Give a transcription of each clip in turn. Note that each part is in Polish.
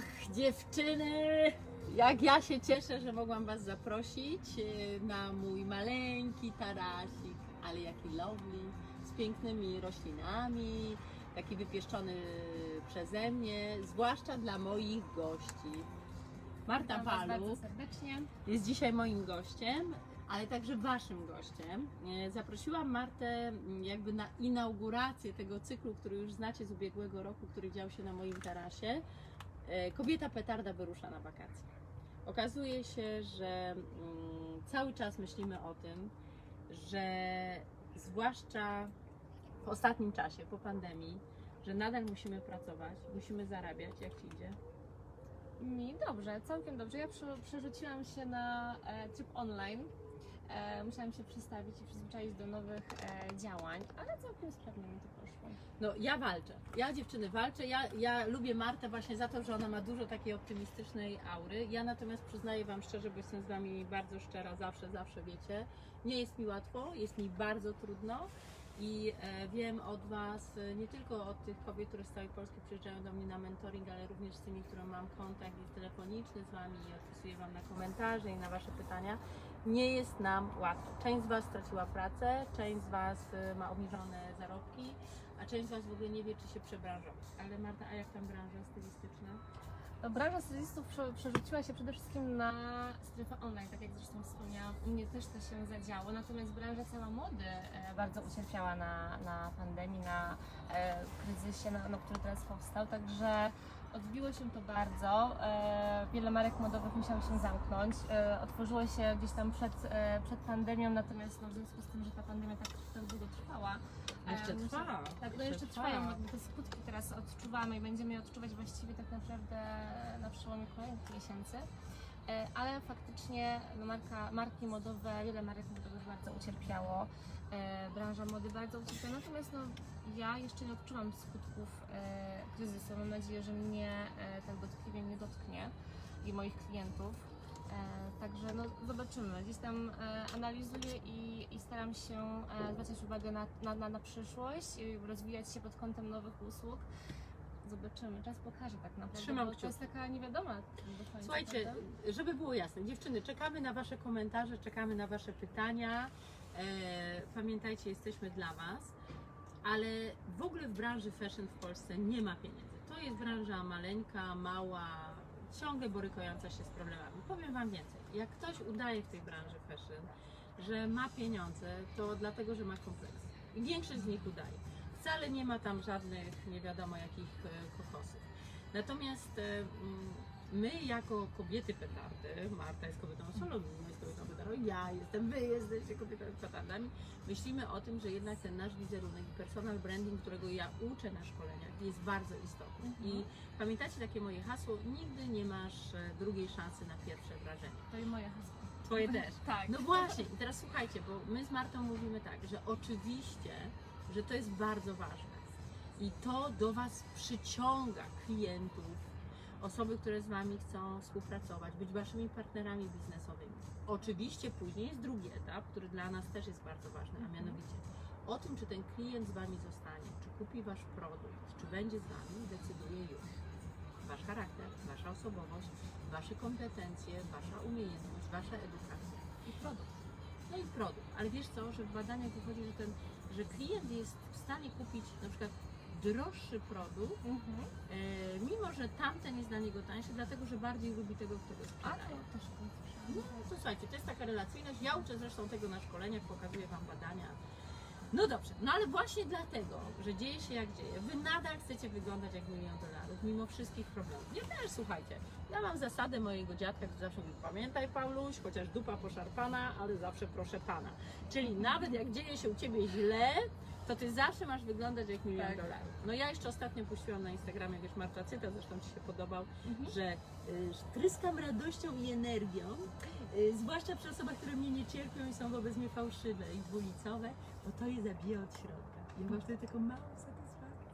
Ach, dziewczyny! Jak ja się cieszę, że mogłam Was zaprosić e, na mój maleńki tarasik, ale jaki lovely, z pięknymi roślinami, taki wypieszczony przeze mnie, zwłaszcza dla moich gości. Marta Witam Was Walu bardzo serdecznie. jest dzisiaj moim gościem, ale także Waszym gościem. E, Zaprosiłam Martę m, jakby na inaugurację tego cyklu, który już znacie z ubiegłego roku, który dział się na moim tarasie. E, Kobieta petarda wyrusza na wakacje. Okazuje się, że mm, cały czas myślimy o tym, że zwłaszcza w ostatnim czasie, po pandemii, że nadal musimy pracować, musimy zarabiać, jak ci idzie. Mi dobrze, całkiem dobrze. Ja prze, przerzuciłam się na e, tryb online. E, musiałam się przestawić i przyzwyczaić do nowych e, działań, ale całkiem sprawnie mi to poszło. No ja walczę. Ja dziewczyny walczę. Ja, ja lubię Martę właśnie za to, że ona ma dużo takiej optymistycznej aury. Ja natomiast przyznaję Wam szczerze, bo jestem z Wami bardzo szczera, zawsze, zawsze wiecie. Nie jest mi łatwo, jest mi bardzo trudno. I e, wiem od Was, nie tylko od tych kobiet, które z całej Polski przyjeżdżają do mnie na mentoring, ale również z tymi, którą mam kontakt telefoniczny z Wami i odpisuję Wam na komentarze i na Wasze pytania. Nie jest nam łatwo. Część z Was straciła pracę, część z Was e, ma obniżone zarobki, a część z Was w ogóle nie wie, czy się przebranżować. Ale Marta, a jak tam branża stylistyczna? No, branża stylistów prze, przerzuciła się przede wszystkim na strefę online, tak jak zresztą wspomniałam. U mnie też to się zadziało, natomiast branża cała mody e, bardzo ucierpiała na, na pandemii, na e, kryzysie, na, który teraz powstał, także odbiło się to bardzo. E, wiele marek modowych musiało się zamknąć. E, otworzyło się gdzieś tam przed, e, przed pandemią, natomiast no, w związku z tym, że ta pandemia tak, tak długo trwała. Jeszcze trwa. tak, no jeszcze trwają, te skutki teraz odczuwamy i będziemy je odczuwać właściwie tak naprawdę na przełomie kolejnych miesięcy. Ale faktycznie marka, marki modowe, wiele marek modowych bardzo ucierpiało. E, Branża mody bardzo ucierpiała, natomiast no, ja jeszcze nie odczuwam skutków e, kryzysu. Mam nadzieję, że mnie e, tak dotkliwie nie dotknie i moich klientów. E, Także no, zobaczymy. Gdzieś tam e, analizuję i, i staram się e, zwracać uwagę na, na, na, na przyszłość i rozwijać się pod kątem nowych usług. Zobaczymy. Czas pokaże tak naprawdę. Trzymam bo kciuki. to jest taka niewiadoma do końca. Słuchajcie, prawda? żeby było jasne, dziewczyny, czekamy na Wasze komentarze, czekamy na Wasze pytania. E, pamiętajcie, jesteśmy dla Was, ale w ogóle w branży fashion w Polsce nie ma pieniędzy. To jest branża maleńka, mała, ciągle borykająca się z problemami. Powiem Wam więcej. Jak ktoś udaje w tej branży fashion, że ma pieniądze, to dlatego, że ma kompleks. I większość z nich udaje. Wcale nie ma tam żadnych nie wiadomo jakich e, kokosów. Natomiast e, mm, my jako kobiety petardy, Marta jest kobietą petardą, ja jestem, wy jesteście kobietami petardami, myślimy o tym, że jednak ten nasz wizerunek i personal branding, którego ja uczę na szkoleniach, jest bardzo istotny. Mhm. I pamiętacie takie moje hasło, nigdy nie masz e, drugiej szansy na pierwsze wrażenie. To i moje hasło. Twoje też. Tak. No właśnie, i teraz słuchajcie, bo my z Martą mówimy tak, że oczywiście, że to jest bardzo ważne. I to do Was przyciąga klientów, osoby, które z Wami chcą współpracować, być Waszymi partnerami biznesowymi. Oczywiście później jest drugi etap, który dla nas też jest bardzo ważny, a mianowicie o tym, czy ten klient z Wami zostanie, czy kupi Wasz produkt, czy będzie z Wami, decyduje już Wasz charakter, Wasza osobowość, Wasze kompetencje, Wasza umiejętność, Wasza edukacja i produkt. No i produkt, ale wiesz co, że w badaniach wychodzi, że, ten, że klient jest w stanie kupić na przykład droższy produkt, Mhm. e, mimo że tamten jest dla niego tańszy, dlatego że bardziej lubi tego, którego A to sprzedaje. też No to słuchajcie, to jest taka relacyjność. Ja uczę zresztą tego na szkoleniach, pokazuję Wam badania. No dobrze, no ale właśnie dlatego, że dzieje się jak dzieje, Wy nadal chcecie wyglądać jak milion dolarów, mimo wszystkich problemów. Ja też, słuchajcie, ja mam zasadę mojego dziadka, który zawsze mówi, pamiętaj Pauluś, chociaż dupa poszarpana, ale zawsze proszę Pana. Czyli nawet jak dzieje się u Ciebie źle, to Ty zawsze masz wyglądać jak milion Tak. dolarów. No ja jeszcze ostatnio puściłam na Instagramie, wiesz, Marta Cyta, zresztą Ci się podobał, Mhm. że y, tryskam radością i energią, zwłaszcza przy osobach, które mnie nie cierpią i są wobec mnie fałszywe i dwulicowe, bo to je zabija od środka. I mam wtedy taką małą satysfakcję.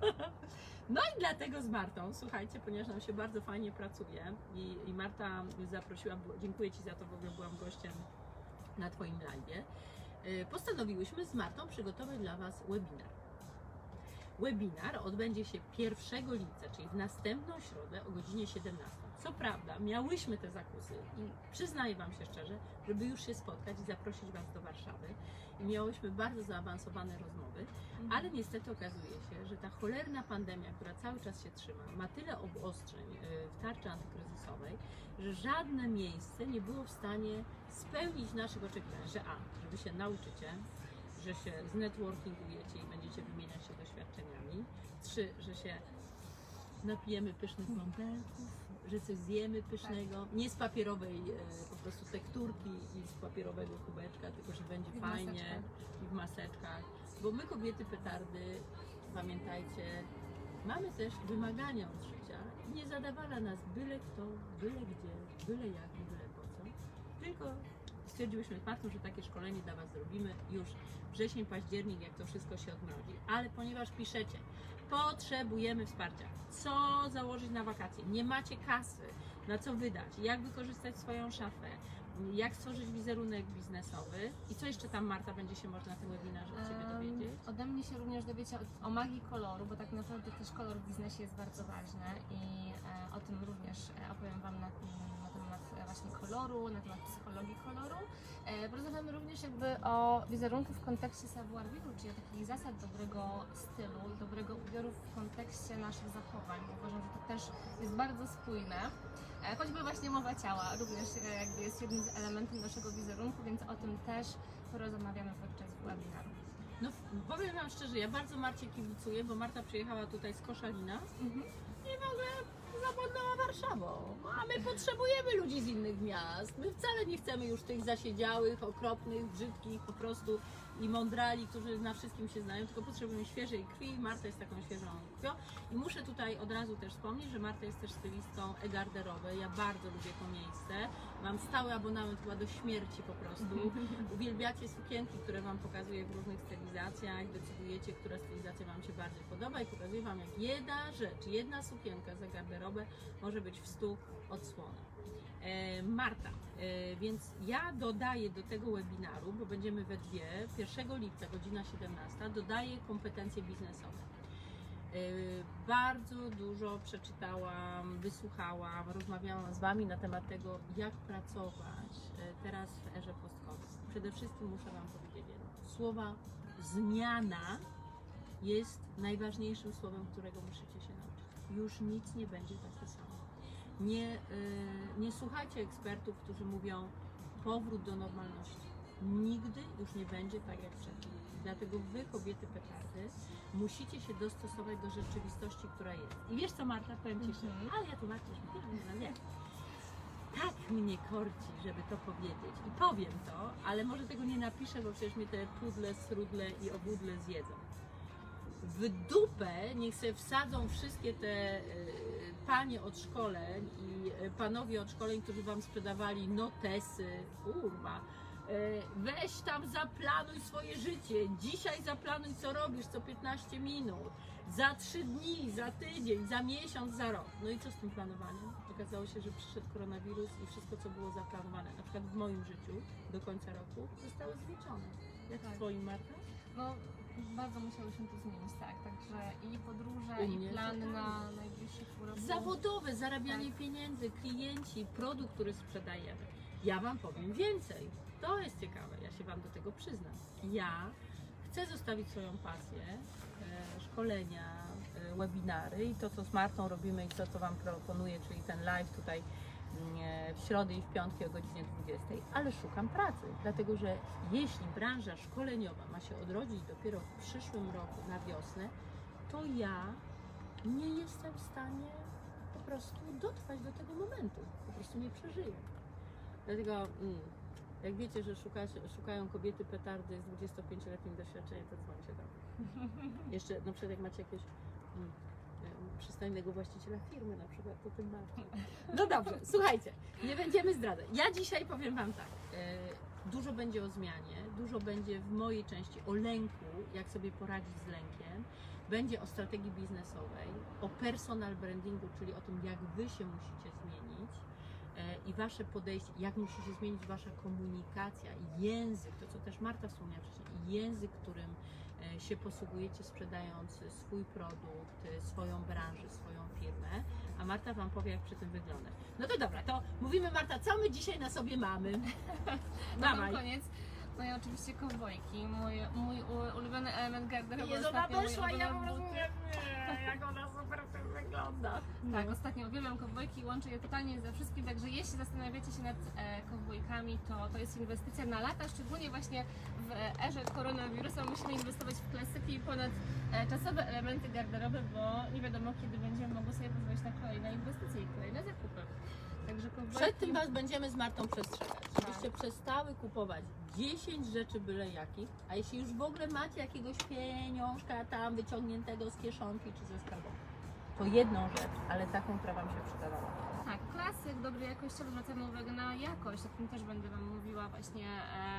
Tak. No i dlatego z Martą, słuchajcie, ponieważ nam się bardzo fajnie pracuje i, i Marta zaprosiła, dziękuję Ci za to, w ogóle byłam gościem na Twoim live'ie, y, postanowiłyśmy z Martą przygotować dla Was webinar. Webinar odbędzie się 1 lipca, czyli w następną środę o godzinie 17. Co prawda, miałyśmy te zakusy i przyznaję Wam się szczerze, żeby już się spotkać i zaprosić Was do Warszawy. I miałyśmy bardzo zaawansowane rozmowy, ale niestety okazuje się, że ta cholerna pandemia, która cały czas się trzyma, ma tyle obostrzeń y, w tarczy antykryzysowej, że żadne miejsce nie było w stanie spełnić naszych oczekiwań, że a, żeby się nauczycie, że się znetworkingujecie i będziecie wymieniać się doświadczeniami, trzy, że się napijemy pysznych bąbelków, że coś zjemy pysznego, nie z papierowej e, po prostu tekturki i z papierowego kubeczka, tylko że będzie I w fajnie i w maseczkach, bo my kobiety petardy, pamiętajcie, mamy też wymagania od życia. I nie zadawala nas byle kto, byle gdzie, byle jak i byle po co, tylko stwierdziłyśmy z Martą, że takie szkolenie dla Was zrobimy już wrzesień, październik, jak to wszystko się odmrodzi, ale ponieważ piszecie, potrzebujemy wsparcia, co założyć na wakacje, nie macie kasy, na co wydać, jak wykorzystać swoją szafę, jak stworzyć wizerunek biznesowy? I co jeszcze tam Marta będzie się można na tym webinarze od Ciebie dowiedzieć? Ode mnie się również dowiecie o, o magii koloru, bo tak naprawdę też kolor w biznesie jest bardzo ważny i e, o tym również e, opowiem Wam na, właśnie koloru, na temat psychologii koloru. E, porozmawiamy również jakby o wizerunku w kontekście savoir vivre, czyli o takich zasad dobrego stylu dobrego ubioru w kontekście naszych zachowań. Uważam, że to też jest bardzo spójne. E, Choćby właśnie mowa ciała również e, jakby jest jednym z elementów naszego wizerunku, więc o tym też porozmawiamy podczas webinaru. No powiem Wam szczerze, ja bardzo Marcie kibicuję, bo Marta przyjechała tutaj z Koszalina Mhm. i w ogóle zawodnęła Warszawą. A my potrzebujemy ludzi z innych miast. My wcale nie chcemy już tych zasiedziałych, okropnych, brzydkich po prostu i mądrali, którzy na wszystkim się znają, tylko potrzebujemy świeżej krwi. Marta jest taką świeżą krwią. I muszę tutaj od razu też wspomnieć, że Marta jest też stylistką e-garderowej. Ja bardzo lubię to miejsce. Mam stały abonament chyba do śmierci po prostu. Uwielbiacie sukienki, które Wam pokazuję w różnych stylizacjach. Decydujecie, która stylizacja Wam się bardziej podoba i pokazuję Wam, jak jedna rzecz, jedna sukienka za garderobę może być w stu odsłonach. E, Marta, e, więc ja dodaję do tego webinaru, bo będziemy we dwie, 1 lipca, godzina 17, dodaję kompetencje biznesowe. E, Bardzo dużo przeczytałam, wysłuchałam, rozmawiałam z Wami na temat tego, jak pracować teraz w erze post-COVID. Przede wszystkim muszę Wam powiedzieć jedno. Słowa zmiana jest najważniejszym słowem, którego musicie się nauczyć. Już nic nie będzie takie. Nie, y, nie słuchajcie ekspertów, którzy mówią powrót do normalności. Nigdy już nie będzie tak jak przedtem. Dlatego wy, kobiety petardy, musicie się dostosować do rzeczywistości, która jest. I wiesz co, Marta, powiem Ci szczerze, Mhm. ale ja tu Marta, nie, tak mnie korci, żeby to powiedzieć. I powiem to, ale może tego nie napiszę, bo przecież mnie te pudle, srudle i obudle zjedzą. W dupę niech sobie wsadzą wszystkie te y, panie od szkoleń i y, panowie od szkoleń, którzy wam sprzedawali notesy, kurwa. y, Weź tam zaplanuj swoje życie. Dzisiaj zaplanuj co robisz co 15 minut. Za 3 dni, za tydzień, za miesiąc, za rok. No i co z tym planowaniem? Okazało się, że przyszedł koronawirus i wszystko, co było zaplanowane, na przykład w moim życiu do końca roku, zostało zwieczone. Jak w Tak. Twoim, Marta? No, bardzo musiałyśmy to zmienić, tak. Także i podróże, i plany to tak. na najbliższy pół roku. Zawodowe, zarabianie pieniędzy, klienci, produkt, który sprzedajemy. Ja Wam powiem więcej. To jest ciekawe, ja się Wam do tego przyznam. Ja chcę zostawić swoją pasję, e, szkolenia, e, webinary i to, co z Martą robimy i to, co Wam proponuję, czyli ten live tutaj mm, e, w środę i w piątki o godzinie 20, ale szukam pracy, dlatego że jeśli branża szkoleniowa ma się odrodzić dopiero w przyszłym roku na wiosnę, to ja nie jestem w stanie po prostu dotrwać do tego momentu. Po prostu nie przeżyję. Dlatego, mm, jak wiecie, że szuka, szukają kobiety petardy z 25-letnim doświadczeniem, to dzwońcie do mnie. Jeszcze na przykład jak macie jakiegoś mm, przystojnego właściciela firmy na przykład, to tym bardziej. No dobrze, słuchajcie, nie będziemy zdradzać. Ja dzisiaj powiem Wam tak, e, dużo będzie o zmianie, dużo będzie w mojej części o lęku, jak sobie poradzić z lękiem, będzie o strategii biznesowej, o personal brandingu, czyli o tym, jak Wy się musicie zmienić e, i Wasze podejście, jak musi się zmienić Wasza komunikacja, język, to co też Marta wspomniała wcześniej, język, którym, się posługujecie sprzedając swój produkt, e, swoją branżę, swoją firmę, a Marta Wam powie, jak przy tym wygląda. No to dobra, to mówimy Marta, co my dzisiaj na sobie mamy? Dawaj. koniec. No i oczywiście kowbojki, mój, mój u- ulubiony element garderoby. Jezu, ona ostatnio mój i ja po ulubiony prostu mówię, nie, jak ona super w tym wygląda. Tak, ostatnio uwielbiam kowbojki i łączę je totalnie ze wszystkim, także jeśli zastanawiacie się nad e, kowbojkami, to to jest inwestycja na lata, szczególnie właśnie w e, erze koronawirusa musimy inwestować w klasyki i ponad e, czasowe elementy garderoby, bo nie wiadomo kiedy będziemy mogli sobie pozwolić na kolejne inwestycje i kolejne zakupy. Także kowbojki... Przed tym Was będziemy z Martą przestrzegać, żebyście przestały kupować 10 rzeczy byle jakich, a jeśli już w ogóle macie jakiegoś pieniążka tam wyciągniętego z kieszonki czy ze skarbonki, to jedną rzecz, ale taką, która Wam się przydawała. Tak, klasyk, dobrej jakościowy, zwracamy uwagę na jakość, o tym też będę Wam mówiła właśnie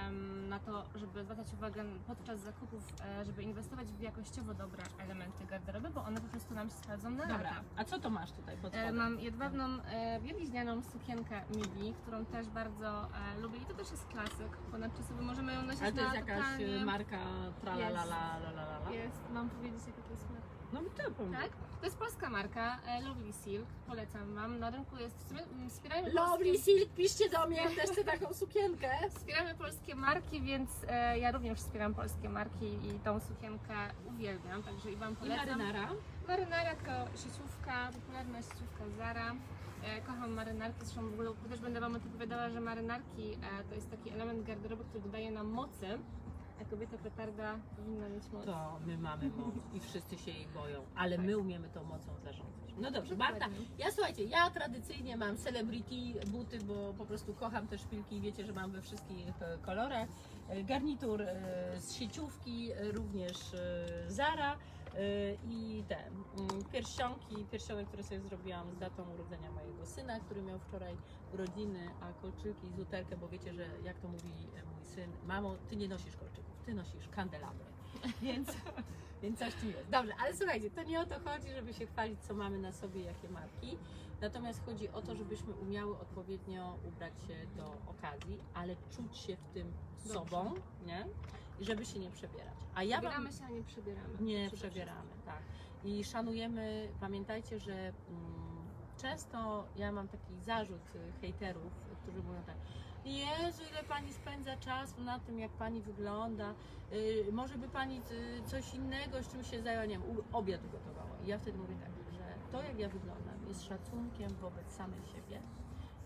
em, na to, żeby zwracać uwagę podczas zakupów, e, żeby inwestować w jakościowo dobre elementy garderoby, bo one po prostu nam się sprawdzą na Dobra, lata. a co to masz tutaj pod E, spodem? Mam jedwabną, e, bieliźnianą sukienkę midi, którą też bardzo e, lubię i to też jest klasyk, ponadczasowy, możemy ją nosić Ale to na jest jakaś totalnie... e, marka tralalala, lalala? Jest, mam powiedzieć jaka to jest marka? No to powiem. Tak? To jest polska marka, e, Lovely Silk, polecam Wam. Na rynku jest, w sumie, mm, wspierajmy Lovely polskie, Silk, piszcie do mnie, też chcę taką sukienkę. wspieramy polskie marki, więc e, ja również wspieram polskie marki i tą sukienkę uwielbiam, także i Wam I polecam. marynara. Marynara to sieciówka, popularna sieciówka Zara. E, kocham marynarki, zresztą w ogóle też będę Wam opowiadała, że marynarki e, to jest taki element garderoby, który dodaje nam mocy, a kobieta petarda powinna mieć moc. To my mamy moc i wszyscy się jej boją, ale my umiemy tą mocą zarządzać. No dobrze, Marta, ja słuchajcie, ja tradycyjnie mam celebrity buty, bo po prostu kocham te szpilki i wiecie, że mam we wszystkich e, kolorach. E, Garnitur e, z sieciówki, również Zara i te mm, pierścionki, pierścionek, które sobie zrobiłam z datą urodzenia mojego syna, który miał wczoraj urodziny, a kolczyki z uterkę, bo wiecie, że jak to mówi mój syn, mamo, ty nie nosisz kolczyków, ty nosisz kandelabry. Więc, więc coś tu jest. Dobrze, ale słuchajcie, to nie o to chodzi, żeby się chwalić, co mamy na sobie, jakie marki. Natomiast chodzi o to, żebyśmy umiały odpowiednio ubrać się do okazji, ale czuć się w tym sobą, nie? I żeby się nie przebierać. A ja wam Przebieramy się, a nie przebieramy. nie Przede przebieramy, tak. I szanujemy, pamiętajcie, że mm, często ja mam taki zarzut y, hejterów, którzy mówią tak, Jezu, ile pani spędza czasu na tym, jak pani wygląda, y, może by pani y, coś innego, z czym się zajęła, nie wiem, obiad ugotowała. I ja wtedy mówię tak, że to, jak ja wyglądam, jest szacunkiem wobec samej siebie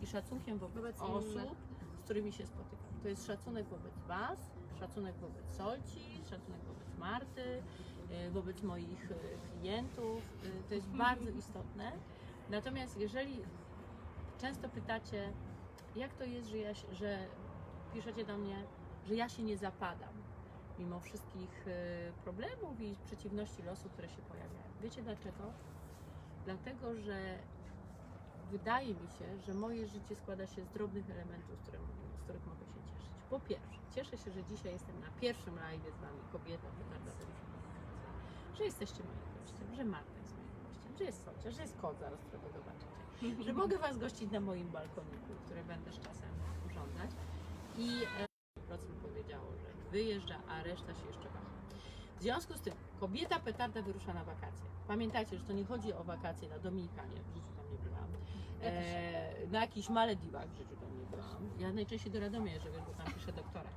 i szacunkiem wobec, Wobec osób, innych. z którymi się spotykam. To jest szacunek wobec Was, szacunek wobec Solci, szacunek wobec Marty, y, wobec moich y, klientów. Y, To jest bardzo istotne. Natomiast jeżeli często pytacie, jak to jest, że, ja, że piszecie do mnie, że ja się nie zapadam mimo wszystkich y, problemów i przeciwności losu, które się pojawiają. Wiecie dlaczego? Dlatego, że wydaje mi się, że moje życie składa się z drobnych elementów, z, których, z których mogę się cieszyć. Po pierwsze, cieszę się, że dzisiaj jestem na pierwszym live z Wami, kobieta, że jesteście moim gościem, że Marta jest moim gościem, że jest Socia, że jest kot zaraz, którego zobaczycie, że mogę Was gościć na moim balkoniku, które będę z czasem urządzać i e, procent powiedziało, że wyjeżdża, a reszta się jeszcze waha. W związku z tym kobieta petarda wyrusza na wakacje. Pamiętajcie, że to nie chodzi o wakacje na Dominikanie, w życiu tam nie byłam. E, na jakichś Malediwach w życiu tam nie byłam. Ja najczęściej do Radomia jeżdżę, bo tam piszę doktora.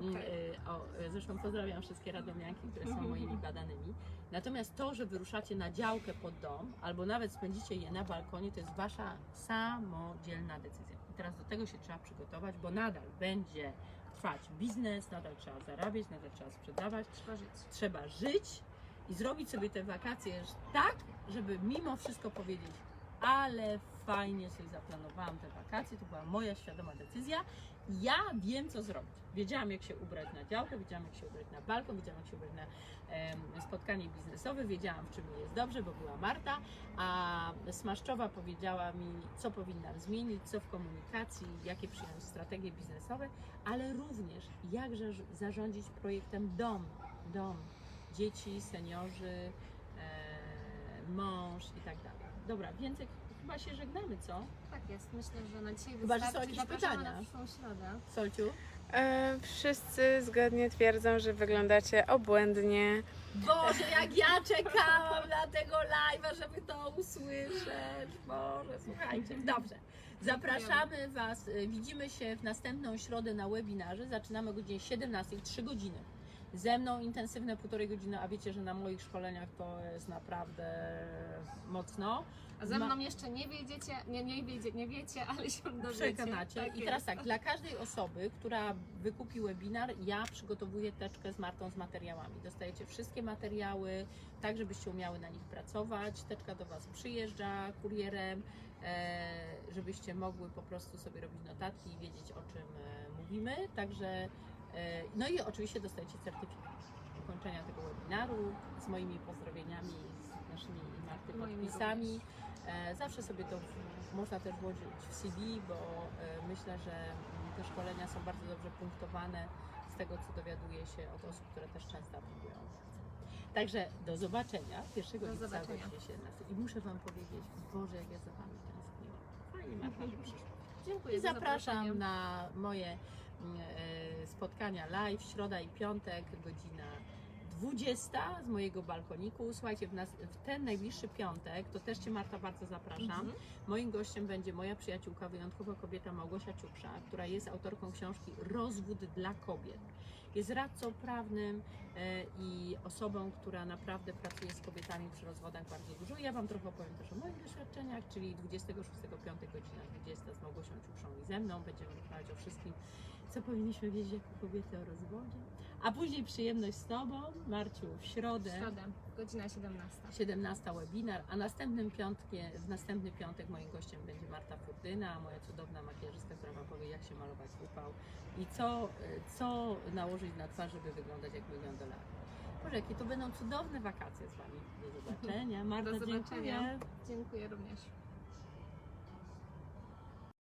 E, O, zresztą pozdrawiam wszystkie radomianki, które są moimi badanymi. Natomiast to, że wyruszacie na działkę pod dom, albo nawet spędzicie je na balkonie, to jest wasza samodzielna decyzja. I teraz do tego się trzeba przygotować, bo nadal będzie trwać biznes, nadal trzeba zarabiać, nadal trzeba sprzedawać, Trzeba żyć. trzeba żyć i zrobić sobie te wakacje tak, żeby mimo wszystko powiedzieć, ale fajnie sobie zaplanowałam te wakacje, to była moja świadoma decyzja. Ja wiem, co zrobić. Wiedziałam, jak się ubrać na działkę, wiedziałam, jak się ubrać na balkon, wiedziałam, jak się ubrać na em, spotkanie biznesowe, wiedziałam, w czym mi jest dobrze, bo była Marta, a Smaszczowa powiedziała mi, co powinnam zmienić, co w komunikacji, jakie przyjąć strategie biznesowe, ale również jak zarz- zarządzić projektem dom, dom, dzieci, seniorzy, e, mąż i tak dalej. Dobra, więcej chyba się żegnamy, co? Tak jest, myślę, że na dzisiaj Chyba, że są wystarczy. jakieś Zapraszamy pytania. na przyszłą środę. Solciu? E, wszyscy zgodnie twierdzą, że wyglądacie obłędnie. Boże, jak ja czekałam na tego live'a, żeby to usłyszeć. Boże, słuchajcie. Dobrze. Zapraszamy Was. y, Widzimy się w następną środę na webinarze. Zaczynamy o godzinie 17, 3 godziny. Ze mną intensywne półtorej godziny, a wiecie, że na moich szkoleniach to jest naprawdę mocno. A ze Ma- mną jeszcze nie wiedziecie, nie, nie, wiecie, nie wiecie, ale się dowiecie. Przekonacie. Tak I teraz tak, dla każdej osoby, która wykupi webinar, ja przygotowuję teczkę z Martą z materiałami. Dostajecie wszystkie materiały, tak żebyście umiały na nich pracować. Teczka do Was przyjeżdża kurierem, e, żebyście mogły po prostu sobie robić notatki i wiedzieć o czym e, mówimy. Także, no i oczywiście dostajecie certyfikat ukończenia tego webinaru z moimi pozdrowieniami, z naszymi Marty podpisami. E, Zawsze sobie to można też włożyć w CV, bo e, myślę, że mm, te szkolenia są bardzo dobrze punktowane z tego, co dowiaduję się od osób, które też często aplikują. Także do zobaczenia 1 Do lipca o zobaczenia. godzinie 17. I muszę Wam powiedzieć, Boże, jak ja za Wami tęskniłam. Fajnie Marta, że przyszła. Dziękuję I za zapraszam na moje mm, e, spotkania live, środa i piątek, godzina 20 z mojego balkoniku. Słuchajcie, w, nas, w ten najbliższy piątek, to też Cię Marta bardzo zapraszam. Mhm. Moim gościem będzie moja przyjaciółka, wyjątkowa kobieta Małgosia Ciuksza, która jest autorką książki Rozwód dla kobiet. Jest radcą prawnym e, i osobą, która naprawdę pracuje z kobietami przy rozwodach bardzo dużo. Ja Wam trochę opowiem też o moich doświadczeniach, czyli 26 piątek, godzina 20 z Małgosią Ciukszą i ze mną. Będziemy rozmawiać o wszystkim, co powinniśmy wiedzieć jako kobiety o rozwodzie. A później przyjemność z Tobą, Marciu, w W środę. środę, godzina 17. 17 webinar, a następnym piątkiem, w następny piątek moim gościem będzie Marta Furdyna, moja cudowna makijażystka, która Wam powie, jak się malować upał i co, co nałożyć na twarz, żeby wyglądać jak milion dolarów. Boże, jakie to będą cudowne wakacje z Wami. Do zobaczenia. Marta, Do zobaczenia. dziękuję. Dziękuję również.